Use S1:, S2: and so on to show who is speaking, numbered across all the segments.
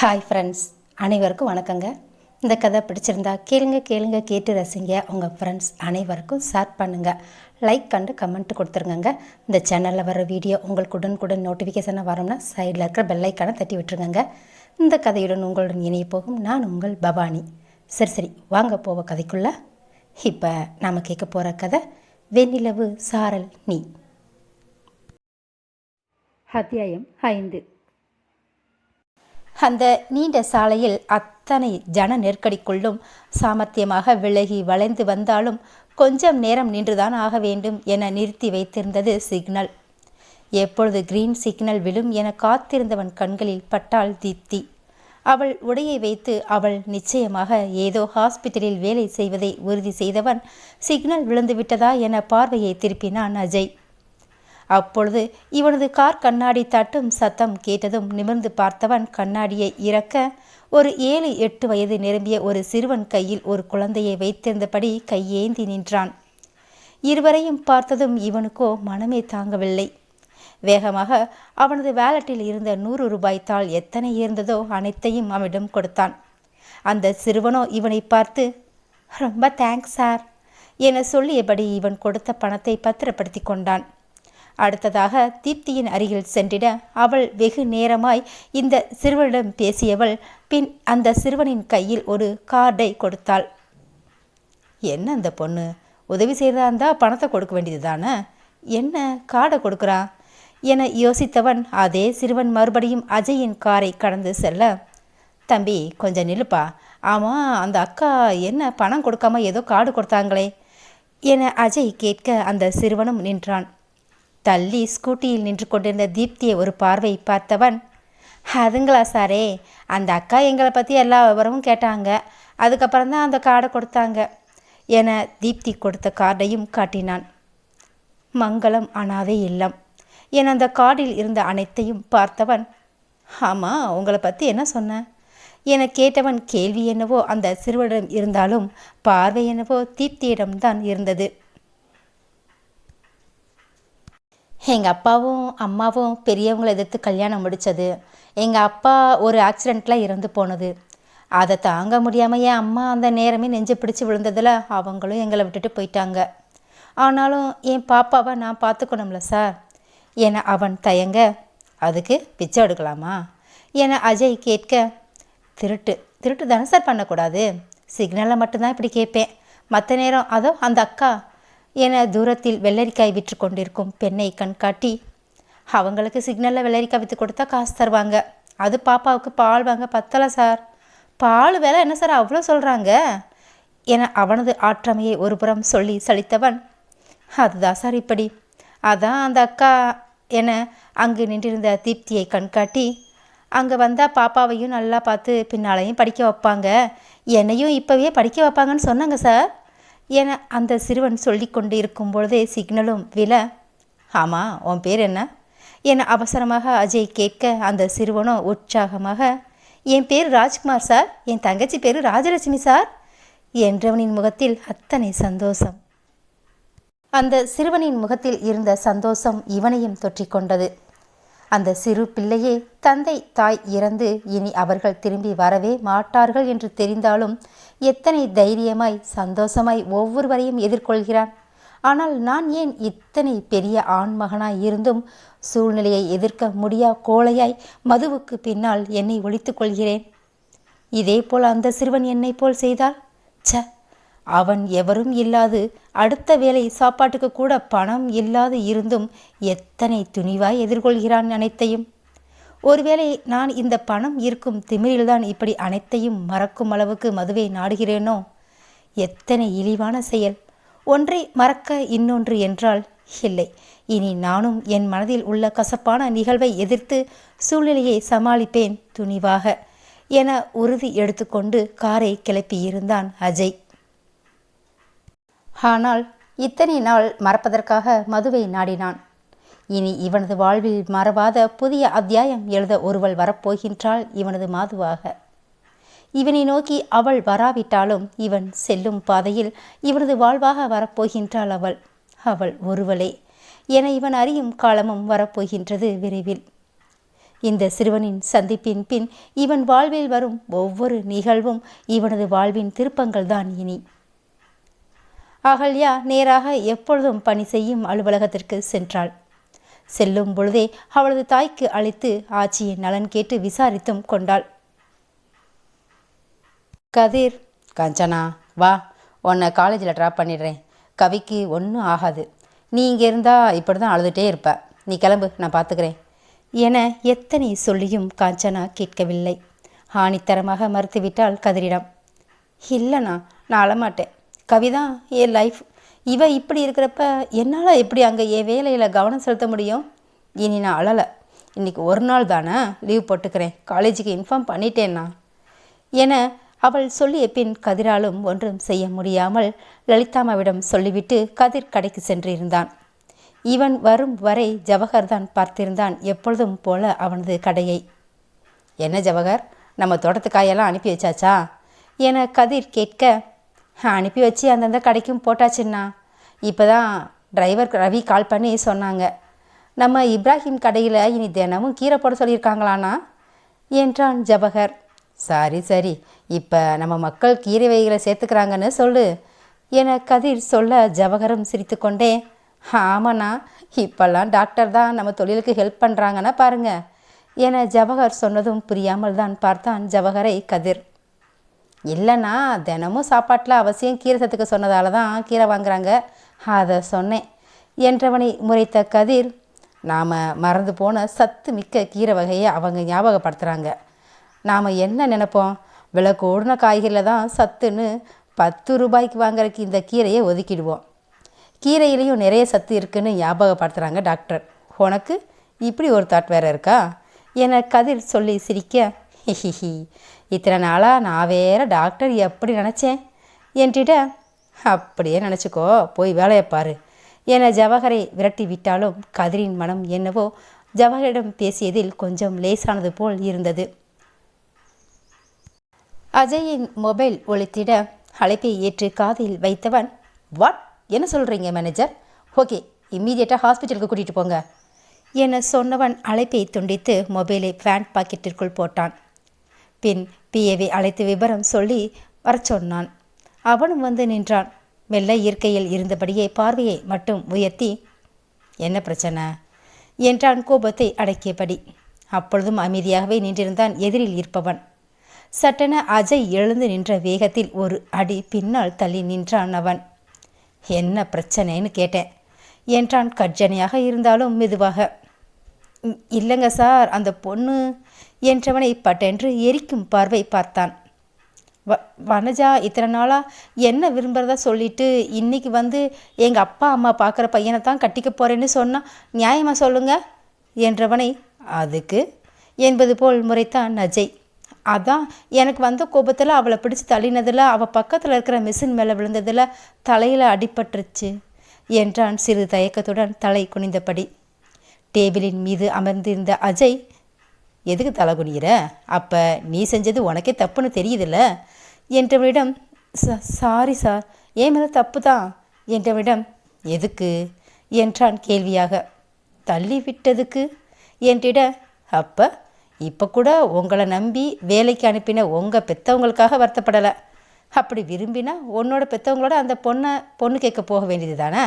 S1: Hi friends அனைவருக்கும் வணக்கங்க. இந்த கதை பிடிச்சிருந்தா கேளுங்க கேளுங்க கேட்டு ரசிங்க. உங்கள் ஃப்ரெண்ட்ஸ் அனைவருக்கும் ஷேர் பண்ணுங்கள் லைக் கண்டு கமெண்ட் கொடுத்துருங்க இந்த சேனலில் வர வீடியோ உங்களுக்கு உடனுக்குடன் நோட்டிஃபிகேஷனாக வரும்னா சைடில் இருக்கிற பெல்லைக்கான தட்டி விட்டுருங்க இந்த கதையுடன் உங்களுடன் இணைய போகும் நான் உங்கள் பவானி. சரி சரி. வாங்க போவ கதைக்குள்ளே. இப்போ நாம் கேட்க போகிற கதை வெண்ணிலவு சாரல் நீ. அத்தியாயம் ஐந்து. அந்த நீண்ட சாலையில் அத்தனை ஜன நெருக்கடிக்குள்ளும் சாமர்த்தியமாக விலகி வளைந்து வந்தாலும் கொஞ்சம் நேரம் நின்றுதான் ஆக வேண்டும் என நிறுத்தி வைத்திருந்தது சிக்னல். எப்பொழுது கிரீன் சிக்னல் விழும் என காத்திருந்தவன் கண்களில் பட்டாள் தீப்தி அவள் உடையை வைத்து அவள் நிச்சயமாக ஏதோ ஹாஸ்பிட்டலில் வேலை செய்வதை உறுதி செய்தவன் சிக்னல் விழுந்துவிட்டதா? என பார்வையை திருப்பினான் அஜய். அப்பொழுது இவனது கார் கண்ணாடி தட்டும் சத்தம் கேட்டதும் நிமிர்ந்து பார்த்தவன் கண்ணாடியை இறக்க ஒரு ஏழு எட்டு வயது நிரம்பிய ஒரு சிறுவன் கையில் ஒரு குழந்தையை வைத்திருந்தபடி கையேந்தி நின்றான். இருவரையும் பார்த்ததும் இவனுக்கோ மனமே தாங்கவில்லை. வேகமாக அவனது வேலட்டில் இருந்த நூறு ரூபாய் தாள் எத்தனை இருந்ததோ அனைத்தையும் அவனிடம் கொடுத்தான். அந்த சிறுவனோ இவனை பார்த்து ரொம்ப தேங்க்ஸ் சார் என சொல்லியபடி இவன் கொடுத்த பணத்தை பத்திரப்படுத்தி கொண்டான். அடுத்ததாக தீப்தியின் அருகில் சென்றிட அவள் வெகு நேரமாய் இந்த சிறுவனிடம் பேசியவள் பின் அந்த சிறுவனின் கையில் ஒரு கார்டை கொடுத்தாள். என்ன அந்த பொண்ணு? உதவி செய்கிறதா இருந்தால் பணத்தை கொடுக்க வேண்டியது தானே என்ன கார்டை கொடுக்குறா? என யோசித்தவன் அதே சிறுவன் மறுபடியும் அஜயின் காரை கடந்து செல்ல தம்பி கொஞ்சம் நில்லுப்பா. ஆமாம் அந்த அக்கா என்ன பணம் கொடுக்காம ஏதோ கார்டு கொடுத்தாங்களே? என அஜய் கேட்க அந்த சிறுவனும் நின்றான். தள்ளி ஸ்கூட்டியில் நின்று கொண்டிருந்த தீப்தியை ஒரு பார்வை பார்த்தவன் அதுங்களா சாரே அந்த அக்கா எங்களை பற்றி எல்லா விவரமும் கேட்டாங்க. அதுக்கப்புறம் தான் அந்த கார்டை கொடுத்தாங்க என தீப்தி கொடுத்த கார்டையும் காட்டினான். மங்களம் அனாதை இல்லம் என அந்த கார்டில் இருந்த அனைத்தையும் பார்த்தவன் ஆமாம் உங்களை பற்றி என்ன சொன்ன? என கேட்டவன் கேள்வி என்னவோ அந்த சிறுவனிடம் இருந்தாலும் பார்வை என்னவோ தீப்தியிடம்தான் இருந்தது. எங்கள் அப்பாவும் அம்மாவும் பெரியவங்களை எதிர்த்து கல்யாணம் முடித்தது எங்கள் அப்பா ஒரு ஆக்சிடெண்ட்டில் இறந்து போனது. அதை தாங்க முடியாமல் என் அம்மா அந்த நேரமே நெஞ்சு பிடிச்சி விழுந்ததில் அவங்களும் எங்களை விட்டுட்டு போயிட்டாங்க. ஆனாலும் என் பாப்பாவை நான் பார்த்துக்கணும்ல சார். என அவன் தயங்க அதுக்கு பிச்சை எடுக்கலாமா? என அஜய் கேட்க திருட்டு திருட்டு தானே சார் பண்ணக்கூடாது. சிக்னலில் மட்டும்தான் இப்படி கேட்பேன். மற்ற நேரம் அதோ அந்த அக்கா என தூரத்தில் வெள்ளரிக்காய் விற்று கொண்டிருக்கும் பெண்ணை கண்காட்டி அவங்களுக்கு சிக்னலில் வெள்ளரிக்காய் விற்று கொடுத்தா காசு தருவாங்க. அது பாப்பாவுக்கு பால் வாங்க பத்தலை சார். பால் வேலை என்ன சார்? அவ்வளோ சொல்கிறாங்க என அவனது ஆற்றமையை ஒருபுறம் சொல்லி சலித்தவன் அதுதான் சார் இப்படி. அதான் அந்த அக்கா என அங்கு நின்றிருந்த தீப்தியை கண்காட்டி அங்கே வந்தால் பாப்பாவையும் நல்லா பார்த்து பின்னாலையும் படிக்க வைப்பாங்க. என்னையும் இப்போவே படிக்க வைப்பாங்கன்னு சொன்னாங்க சார். என அந்த சிறுவன் சொல்லி கொண்டு இருக்கும் பொழுதே சிக்னலும் வில ஆமாம் உன் பேர் என்ன? என அவசரமாக அஜய் கேட்க அந்த சிறுவனோ உற்சாகமாக என் பேர் ராஜ்குமார் சார். என் தங்கச்சி பேர் ராஜலட்சுமி சார். என்றவனின் முகத்தில் அத்தனை சந்தோஷம். அந்த சிறுவனின் முகத்தில் இருந்த சந்தோஷம் இவனையும் தொற்றிக்கொண்டது அந்த சிறு பிள்ளையே தந்தை தாய் இறந்து இனி அவர்கள் திரும்பி வரவே மாட்டார்கள் என்று தெரிந்தாலும் எத்தனை தைரியமாய் சந்தோஷமாய் ஒவ்வொருவரையும் எதிர்கொள்கிறான். ஆனால் நான் ஏன் இத்தனை பெரிய ஆண்மகனாய் இருந்தும் சூழ்நிலையை எதிர்க்க முடியா கோழையாய் மதுவுக்கு பின்னால் என்னை ஒழித்துக் கொள்கிறேன்? இதேபோல் அந்த சிறுவன் என்னை போல் செய்தால்? ச அவன் எவரும் இல்லாது அடுத்த வேளை சாப்பாட்டுக்கு கூட பணம் இல்லாது இருந்தும் எத்தனை துணிவாய் எதிர்கொள்கிறான் அனைத்தையும். ஒருவேளை நான் இந்த பணம் இருக்கும் திமிரில்தான் இப்படி அனைத்தையும் மறக்கும் அளவுக்கு மதுவை நாடுகிறேனோ? எத்தனை இழிவான செயல். ஒன்றை மறக்க இன்னொன்று என்றால் இல்லை. இனி நானும் என் மனதில் உள்ள கசப்பான நிகழ்வை எதிர்த்து சூழ்நிலையை சமாளிப்பேன் துணிவாக என உறுதி எடுத்துக்கொண்டு காரை கிளப்பியிருந்தான் அஜய். ஆனால் இத்தனை நாள் மறப்பதற்காக மதுவை நாடினான். இனி இவனது வாழ்வில் மறவாத புதிய அத்தியாயம் எழுத ஒருவள் வரப்போகின்றாள் இவனது மாதுவாக. இவனை நோக்கி அவள் வராவிட்டாலும் இவன் செல்லும் பாதையில் இவனது வாழ்வாக வரப்போகின்றாள் அவள். அவள் ஒருவளே என இவன் அறியும் காலமும் வரப்போகின்றது விரைவில். இந்த சிறுவனின் சந்திப்பின் பின் இவன் வாழ்வில் வரும் ஒவ்வொரு நிகழ்வும் இவனது வாழ்வின் திருப்பங்கள்தான் இனி. அகல்யா நேராக எப்பொழுதும் பணி செய்யும் அலுவலகத்திற்கு சென்றாள். செல்லும் பொழுதே அவளது தாய்க்கு அழைத்து ஆட்சியின் நலன் கேட்டு விசாரித்தும் கொண்டாள். கதிர். காஞ்சனா வா உன்னை காலேஜில் ட்ராப் பண்ணிடுறேன். கவிக்கு ஒன்றும் ஆகாது. நீ இங்கே இருந்தால் இப்படி தான் அழுதுகிட்டே இருப்ப. நீ கிளம்பு நான் பார்த்துக்கிறேன் என எத்தனை சொல்லியும் காஞ்சனா கேட்கவில்லை. ஆணித்தரமாக மறுத்துவிட்டாள் கதிரிடம். இல்லைண்ணா நான் அழமாட்டேன். கவிதான் என் லைஃப் இவ இப்படி இருக்கிறப்ப என்னால் எப்படி அங்கே என் வேலையில் கவனம் செலுத்த முடியும்? இனி நான் அழலை. இன்றைக்கி ஒரு நாள் தானே லீவ் போட்டுக்கிறேன். காலேஜுக்கு இன்ஃபார்ம் பண்ணிட்டேன்னா. என அவள் சொல்லிய பின் கதிராலும் ஒன்றும் செய்ய முடியாமல் லலிதாமாவிடம் சொல்லிவிட்டு கதிர் கடைக்கு சென்றிருந்தான். இவன் வரும் வரை ஜவஹர் தான் பார்த்திருந்தான் எப்பொழுதும் போல அவனது கடையை. என்ன ஜவஹர்? நம்ம தோட்டத்துக்காயெல்லாம் அனுப்பி வச்சாச்சா? என கதிர் கேட்க அனுப்பி வச்சு அந்தந்த கடைக்கும் போட்டாச்சுன்னா இப்போ தான் டிரைவர் ரவி கால் பண்ணி சொன்னாங்க. நம்ம இப்ராஹிம் கடையில் இனி தினமும் கீரை போட சொல்லியிருக்காங்களானா என்றான் ஜபகர் சரி சரி. இப்போ நம்ம மக்கள் கீரை வகைகளை சேர்த்துக்கிறாங்கன்னு சொல்லு என கதிர் சொல்ல ஜவஹரும் சிரித்துக்கொண்டே ஆமாண்ணா இப்போல்லாம் டாக்டர் தான் நம்ம தொழிலுக்கு ஹெல்ப் பண்ணுறாங்கன்னா பாருங்க என ஜவஹர் சொன்னதும் புரியாமல் தான் பார்த்தான் ஜவஹரை கதிர். இல்லைண்ணா தினமும் சாப்பாட்டில் அவசியம் கீரை சத்துக்க சொன்னதால தான் கீரை வாங்குறாங்க. அதை சொன்னேன். என்றவனை முறைத்த கதிர் நாம் மறந்து போன சத்து மிக்க கீரை வகையை அவங்க ஞாபகப்படுத்துகிறாங்க நாம் என்ன நினைப்போம்? விலை கூடின காய்கறியில் தான் சத்துன்னு பத்து ரூபாய்க்கு வாங்குறதுக்கு இந்த கீரையை ஒதுக்கிடுவோம். கீரையிலையும் நிறைய சத்து இருக்குன்னு ஞாபகப்படுத்துகிறாங்க டாக்டர். உனக்கு இப்படி ஒரு தாட் வேறு இருக்கா? என கதிர் சொல்லி சிரிக்க ஹிஹிஹி இத்தனை நாளாக நான் வேற டாக்டர் எப்படி நினச்சேன்? என்றிட அப்படியே நினச்சிக்கோ. போய் வேலையை பாரு. என ஜவஹரை விரட்டி விட்டாலும் கதிரின் மனம் என்னவோ ஜவஹரிடம் பேசியதில் கொஞ்சம் லேசானது போல் இருந்தது. அஜயின் மொபைல் ஒழித்திட அழைப்பை ஏற்று காதில் வைத்தவன் வாட்? என்ன சொல்கிறீங்க மேனேஜர் ஓகே இம்மீடியட்டாக ஹாஸ்பிட்டலுக்கு கூட்டிகிட்டு போங்க. என சொன்னவன் அழைப்பை துண்டித்து மொபைலை பேண்ட் பாக்கெட்டிற்குள் போட்டான். பின் பிஏவை அழைத்து விபரம் சொல்லி வரச் சொன்னான். அவனும் வந்து நின்றான். மெல்ல இயற்கையில் இருந்தபடியே பார்வையை மட்டும் உயர்த்தி என்ன பிரச்சனை? என்றான் கோபத்தை அடக்கியபடி. அப்பொழுதும் அமைதியாகவே நின்றிருந்தான் எதிரில் இருப்பவன். சட்டென அஜய் எழுந்து நின்ற வேகத்தில் ஒரு அடி பின்னால் தள்ளி நின்றான் அவன். என்ன பிரச்சனைன்னு கேட்டேன் என்றான் கர்ஜனையாக இருந்தாலும் மெதுவாக. இல்லைங்க சார் அந்த பொண்ணு என்றவனை பட்டென்று எரிக்கும் பார்வை பார்த்தான். வ வனஜா இத்தனை நாளாக என்ன விரும்புகிறதா சொல்லிட்டு இன்னைக்கு வந்து எங்கள் அப்பா அம்மா பார்க்குற பையனை தான் கட்டிக்க போகிறேன்னு சொன்னால் நியாயமாக சொல்லுங்கள் என்றவனை அதுக்கு என்பது போல் முறைத்தான் நஜை அதான் எனக்கு வந்த கோபத்தில் அவளை பிடிச்சி தள்ளினதில் அவள் பக்கத்தில் இருக்கிற மிஷின் மேலே விழுந்ததில் தலையில் அடிபட்டுருச்சு என்றான் சிறு தயக்கத்துடன் தலை குனிந்தபடி. டேபிளின் மீது அமர்ந்திருந்த அஜய் எதுக்கு தலை குனிகிற அப்போ நீ செஞ்சது உனக்கே தப்புன்னு தெரியுதுல்ல. என்றவனிடம் "ச- சாரி சார் ஏன் மேலே தப்பு தான்? என்றவனிடம் எதுக்கு? என்றான் கேள்வியாக. தள்ளி விட்டதுக்கு? என்றிட அப்போ இப்போ கூட உங்களை நம்பி வேலைக்கு அனுப்பின உங்கள் பெற்றவங்களுக்காக வருத்தப்படலை. அப்படி விரும்பினா உன்னோட பெற்றவங்களோட அந்த பொண்ணை பொண்ணு கேட்க போக வேண்டியது தானே?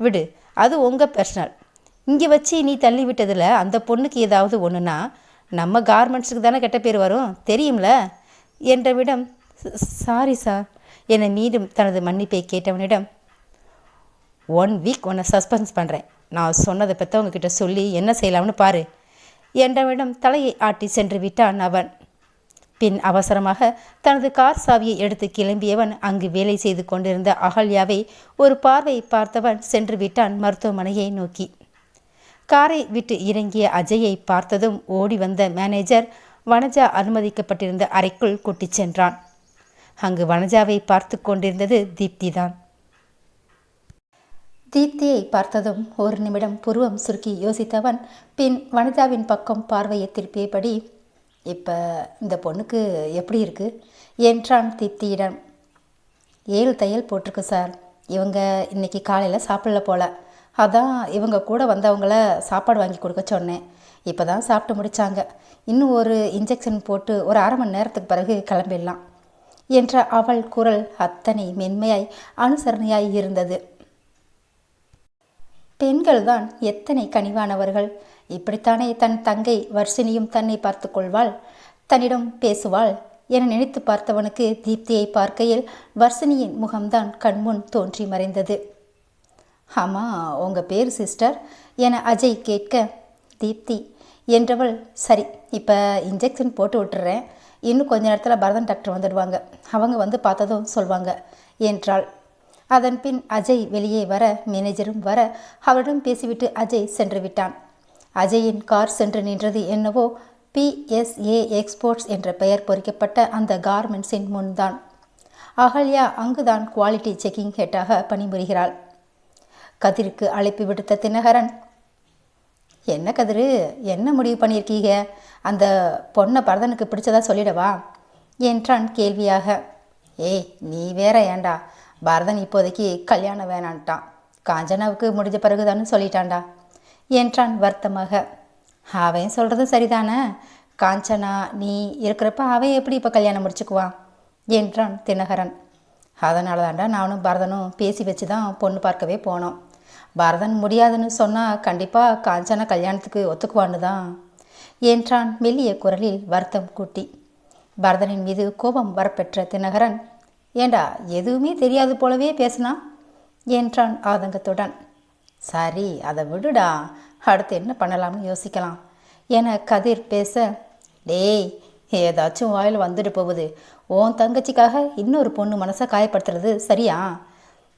S1: விடு அது உங்கள் பர்சனல் இங்கே வச்சு நீ தள்ளி விட்டதில் அந்த பொண்ணுக்கு ஏதாவது ஒன்றுனா நம்ம கார்மெண்ட்ஸுக்கு தானே கெட்ட பேர் வரும் தெரியும்ல? என்றவிடம் சாரி சார் என மீண்டும் தனது மன்னிப்பை கேட்டவனிடம் ஒன் வீக் உன்னை சஸ்பென்ஸ் பண்ணுறேன் நான் சொன்னதை பற்றி கிட்ட சொல்லி என்ன செய்யலாம்னு பாரு. என்றவனிடம் தலையை ஆட்டி சென்று விட்டான் அவன். பின் அவசரமாக தனது கார் சாவியை எடுத்து கிளம்பியவன் அங்கு வேலை செய்து கொண்டிருந்த அகல்யாவை ஒரு பார்வை பார்த்தவன் சென்று விட்டான் மருத்துவமனையை நோக்கி. காரை விட்டு இறங்கிய அஜயை பார்த்ததும் ஓடி வந்த மேனேஜர் வனஜா அனுமதிக்கப்பட்டிருந்த அறைக்குள் கூட்டிச் சென்றான். அங்கு வனஜாவை பார்த்து கொண்டிருந்தது தீப்திதான். தீப்தியை பார்த்ததும் ஒரு நிமிடம் புருவம் சுருக்கி யோசித்தவன் பின் வனிதாவின் பக்கம் பார்வையை திருப்பியபடி இப்போ இந்த பொண்ணுக்கு எப்படி இருக்கு? என்றான் தீப்தியிடம். ஏழு தையல் போட்டிருக்கு சார். இவங்க இன்னைக்கு காலையில் சாப்பிடல போல. அதான் இவங்க கூட வந்தவங்கள சாப்பாடு வாங்கி கொடுக்க சொன்னேன். இப்போ தான் சாப்பிட்டு முடித்தாங்க இன்னும் ஒரு இன்ஜெக்ஷன் போட்டு ஒரு அரை மணி நேரத்துக்கு பிறகு கிளம்பிடலாம். என்ற அவள் குரல் அத்தனை மென்மையாய் அனுசரணையாய் இருந்தது. பெண்கள்தான் எத்தனை கனிவானவர்கள். இப்படித்தானே தன் தங்கை வர்ஷினியும் தன்னை பார்த்து கொள்வாள்? தன்னிடம் பேசுவாள்? என நினைத்து பார்த்தவனுக்கு தீப்தியை பார்க்கையில் வர்ஷினியின் முகம்தான் கண்முன் தோன்றி மறைந்தது. ஆமாம் உங்கள் பேர் சிஸ்டர்? என அஜய் கேட்க தீப்தி. என்றவள் சரி இப்போ இன்ஜெக்ஷன் போட்டு விட்டுறேன். இன்னும் கொஞ்ச நேரத்தில் பரதன் டாக்டர் வந்துடுவாங்க. அவங்க வந்து பார்த்ததும் சொல்வாங்க என்றாள் அதன் பின் அஜய் வெளியே வர மேனேஜரும் வர அவரிடம் பேசிவிட்டு அஜய் சென்று விட்டான். அஜயின் கார் சென்று நின்றது என்னவோ பிஎஸ்ஏ எக்ஸ்போர்ட்ஸ் என்ற பெயர் பொறிக்கப்பட்ட அந்த கார்மெண்ட்ஸின் முன்தான். அகல்யா அங்குதான் குவாலிட்டி செக்கிங் ஹெட்டாக பணிபுரிகிறாள். கதிருக்கு அழைப்பு விடுத்த தினகரன் என்ன கதிரு? என்ன முடிவு பண்ணியிருக்கீங்க? அந்த பொண்ணை பரதனுக்கு பிடிச்சதா சொல்லிடவா? என்றான் கேள்வியாக. ஏய் நீ வேற ஏண்டா? பரதன் இப்போதைக்கு கல்யாணம் வேணான்ட்டான். காஞ்சனாவுக்கு முடிஞ்ச பிறகுதான்னு சொல்லிட்டான்டா என்றான் வருத்தமாக. அவன் சொல்கிறதும் சரிதானே? காஞ்சனா நீ இருக்கிறப்ப அவன் எப்படி இப்போ கல்யாணம் முடிச்சுக்குவான்? என்றான் தினகரன். அதனால தாண்டா நானும் பரதனும் பேசி வச்சு தான் பொண்ணு பார்க்கவே போனோம். பரதன் முடியாதுன்னு சொன்னால் கண்டிப்பாக காஞ்சனா கல்யாணத்துக்கு ஒத்துக்குவான்னு தான் என்றான் மெல்லிய குரலில் வருத்தம் கூட்டி. பரதனின் மீது கோபம் வரப்பெற்ற தினகரன் ஏண்டா எதுவுமே தெரியாது போலவே பேசினா என்றான் ஆதங்கத்துடன். சரி அதை விடுடா. அடுத்து என்ன பண்ணலாம்னு யோசிக்கலாம் என கதிர் பேச டேய் ஏதாச்சும் வாயில் வந்துட்டு போகுது. ஓன் தங்கச்சிக்காக இன்னொரு பொண்ணு மனசை காயப்படுத்துறது சரியா?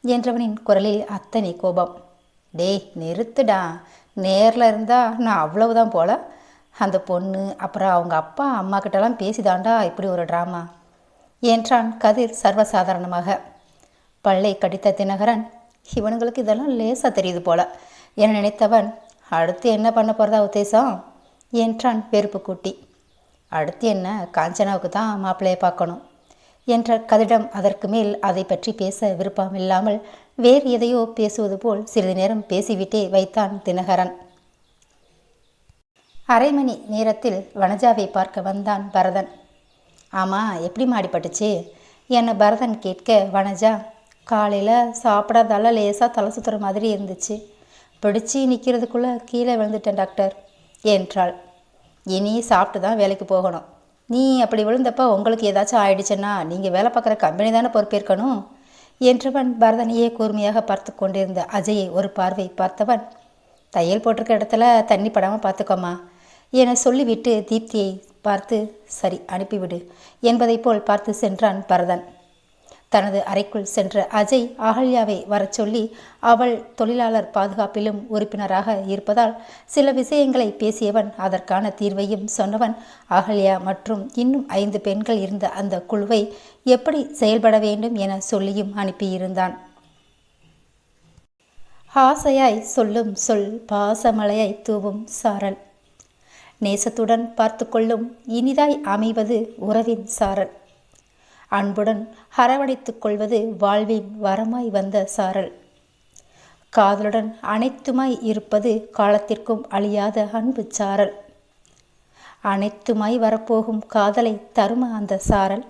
S1: என்றவனின் குரலில் அத்தனை கோபம். டேய் நிறுத்துடா. நேரில் இருந்தால் நான் அவ்வளவுதான் போல. அந்த பொண்ணு அப்புறம் அவங்க அப்பா அம்மா கிட்டலாம் பேசிதாண்டா இப்படி ஒரு ட்ராமா என்றான் கதிர் சர்வசாதாரணமாக. பல்லை கடித்த தினகரன் இவனுங்களுக்கு இதெல்லாம் லேசாக தெரியுது போல. என நினைத்தவன் அடுத்து என்ன பண்ண போகிறதா உத்தேசம்? என்றான் வெறுப்பு கூட்டி. அடுத்து என்ன? காஞ்சனாவுக்கு தான் மாப்பிள்ளையை பார்க்கணும். என்ற கதிடம் அதற்கு மேல் அதை பற்றி பேச விருப்பம் இல்லாமல் வேறு எதையோ பேசுவது போல் சிறிது நேரம் பேசிவிட்டே வைத்தான் தினகரன். அரை மணி நேரத்தில் வனஜாவை பார்க்க வந்தான் பரதன். ஆமாம் எப்படி மாடிப்பட்டுச்சு? என்னை பரதன் கேட்க வனஜா காலையில் சாப்பிடாதால லேசாக தலை சுற்றுற மாதிரி இருந்துச்சு. பிடிச்சி நிற்கிறதுக்குள்ளே கீழே விழுந்துட்டேன் டாக்டர் என்றாள். இனி சாப்பிட்டு தான் வேலைக்கு போகணும். நீ அப்படி விழுந்தப்போ உங்களுக்கு ஏதாச்சும் ஆயிடுச்சுன்னா நீங்கள் வேலை பார்க்குற கம்பெனி தானே பொறுப்பேற்கணும்? என்றவன் பரதனையே கூர்மையாக பார்த்து கொண்டிருந்த அஜயை ஒரு பார்வை பார்த்தவன் தையல் போட்டிருக்க இடத்துல தண்ணி படாமல் பார்த்துக்கோமா என சொல்லிவிட்டு தீப்தியை பார்த்து சரி அனுப்பிவிடு என்பதைப் போல் பார்த்து சென்றான் பரதன். தனது அறைக்குள் சென்ற அஜய் அகல்யாவை வரச் சொல்லி அவள் தொழிலாளர் பாதுகாப்பிலும் உறுப்பினராக இருப்பதால் சில விஷயங்களை பேசியவன் அதற்கான தீர்வையும் சொன்னவன் அகல்யா மற்றும் இன்னும் ஐந்து பெண்கள் இருந்த அந்த குழுவை எப்படி செயல்பட வேண்டும் என சொல்லியும் அனுப்பியிருந்தான். ஆசையாய் சொல்லும் சொல் பாசமலையாய் தூவும் சாரல் நேசத்துடன் பார்த்து கொள்ளும் இனிதாய் அமைவது உறவின் சாரல். அன்புடன் அரவணைத்துக் கொள்வது வாழ்வின் வரமாய் வந்த சாரல். காதலுடன் அனைத்துமாய் இருப்பது காலத்திற்கும் அழியாத அன்பு சாரல். அனைத்துமாய் வரப்போகும் காதலை தரும அந்த சாரல்.